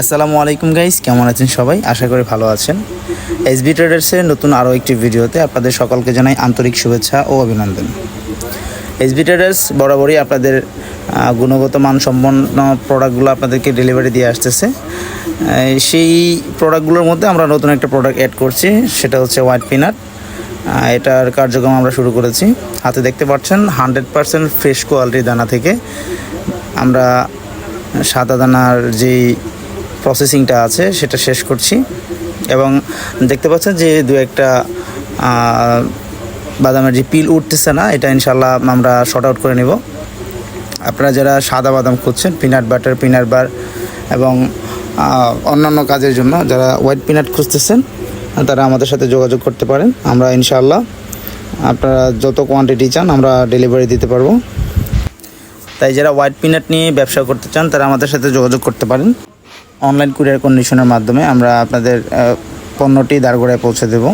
আসসালামু আলাইকুম গাইস, কেমন আছেন সবাই? আশা করি ভালো আছেন। এসবি ট্রেডার্সের নতুন আরও একটি ভিডিওতে আপনাদের সকলকে জানাই আন্তরিক শুভেচ্ছা ও অভিনন্দন। এসবি ট্রেডার্স বরাবরই আপনাদের গুণগত মানসম্পন্ন প্রোডাক্টগুলো আপনাদেরকে ডেলিভারি দিয়ে আসতেছে। সেই প্রোডাক্টগুলোর মধ্যে আমরা নতুন একটা প্রোডাক্ট অ্যাড করছি, সেটা হচ্ছে হোয়াইট পিনাট এটার কার্যক্রম আমরা শুরু করেছি। হাতে দেখতে পাচ্ছেন হান্ড্রেড পারসেন্ট ফ্রেশ কোয়ালিটির দানা থেকে। আমরা সাদা দানার যেই প্রসেসিংটা আছে, সেটা শেষ করছি। এবং দেখতে পাচ্ছেন যে দু একটা বাদামের যে পিল উঠতেছে না, এটা ইনশাল্লাহ আমরা শর্ট আউট করে নেব। আপনারা যারা সাদা বাদাম খুঁজছেন পিনাট বাটার পিনাট বার এবং অন্যান্য কাজের জন্য যারা হোয়াইট পিনাট খুঁজতেছেন, তারা আমাদের সাথে যোগাযোগ করতে পারেন। আমরা ইনশাল্লাহ আপনারা যত কোয়ান্টিটি চান, আমরা ডেলিভারি দিতে পারব। তাই যারা হোয়াইট পিনাট নিয়ে ব্যবসা করতে চান, তারা আমাদের সাথে যোগাযোগ করতে পারেন। অনলাইন কুরিয়ার কন্ডিশনের মাধ্যমে আমরা আপনাদের পণ্যটি দাঁড়গোড়ায় পৌঁছে দেব।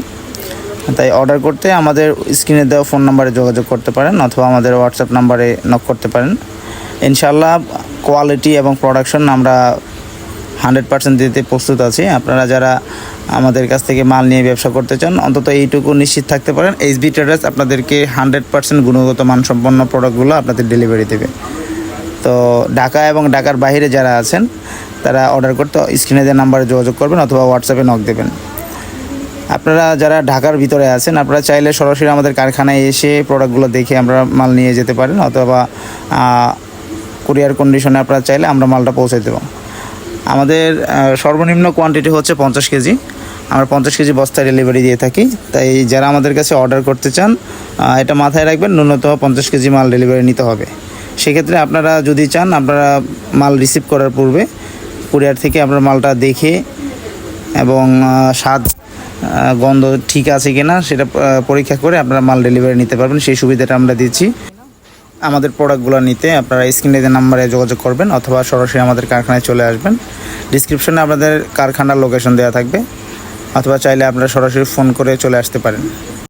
তাই অর্ডার করতে আমাদের স্ক্রিনে দেওয়া ফোন নাম্বারে যোগাযোগ করতে পারেন অথবা আমাদের হোয়াটসঅ্যাপ নাম্বারে নক করতে পারেন। ইনশাল্লাহ কোয়ালিটি এবং প্রোডাকশন আমরা হান্ড্রেড পার্সেন্ট দিতে প্রস্তুত আছি। আপনারা যারা আমাদের কাছ থেকে মাল নিয়ে ব্যবসা করতে চান, অন্তত এইটুকু নিশ্চিত থাকতে পারেন। এইচবি ট্রেডার্স আপনাদেরকে হান্ড্রেড পার্সেন্ট গুণগত মানসম্পন্ন প্রোডাক্টগুলো আপনাদের ডেলিভারি দেবে। তো ঢাকা এবং ঢাকার বাইরে যারা আছেন, তারা অর্ডার করতে স্ক্রিনে দেওয়া নাম্বারে যোগাযোগ করবেন অথবা হোয়াটসঅ্যাপে নক দেবেন। আপনারা যারা ঢাকার ভিতরে আছেন, আপনারা চাইলে সরাসরি আমাদের কারখানায় এসে প্রোডাক্টগুলো দেখে আমরা মাল নিয়ে যেতে পারেন অথবা কুরিয়ার কন্ডিশনে আপনারা চাইলে আমরা মালটা পৌঁছে দেবো। আমাদের সর্বনিম্ন কোয়ান্টিটি হচ্ছে পঞ্চাশ কেজি। আমরা পঞ্চাশ কেজি বস্তায় ডেলিভারি দিয়ে থাকি। তাই যারা আমাদের কাছে অর্ডার করতে চান এটা মাথায় রাখবেন, ন্যূনতম পঞ্চাশ কেজি মাল ডেলিভারি নিতে হবে। সেক্ষেত্রে আপনারা যদি চান, আপনারা মাল রিসিভ করার পূর্বে কুরিয়ার থেকে আপনার মালটা দেখে এবং স্বাদ গন্ধ ঠিক আছে কিনা সেটা পরীক্ষা করে আপনারা মাল ডেলিভারি নিতে পারবেন। সেই সুবিধাটা আমরা দিচ্ছি। আমাদের প্রোডাক্টগুলো নিতে আপনারা স্ক্রিনে যে নাম্বারে যোগাযোগ করবেন অথবা সরাসরি আমাদের কারখানায় চলে আসবেন। ডিসক্রিপশনে আপনাদের কারখানার লোকেশন দেওয়া থাকবে। অথবা চাইলে আপনারা সরাসরি ফোন করে চলে আসতে পারেন।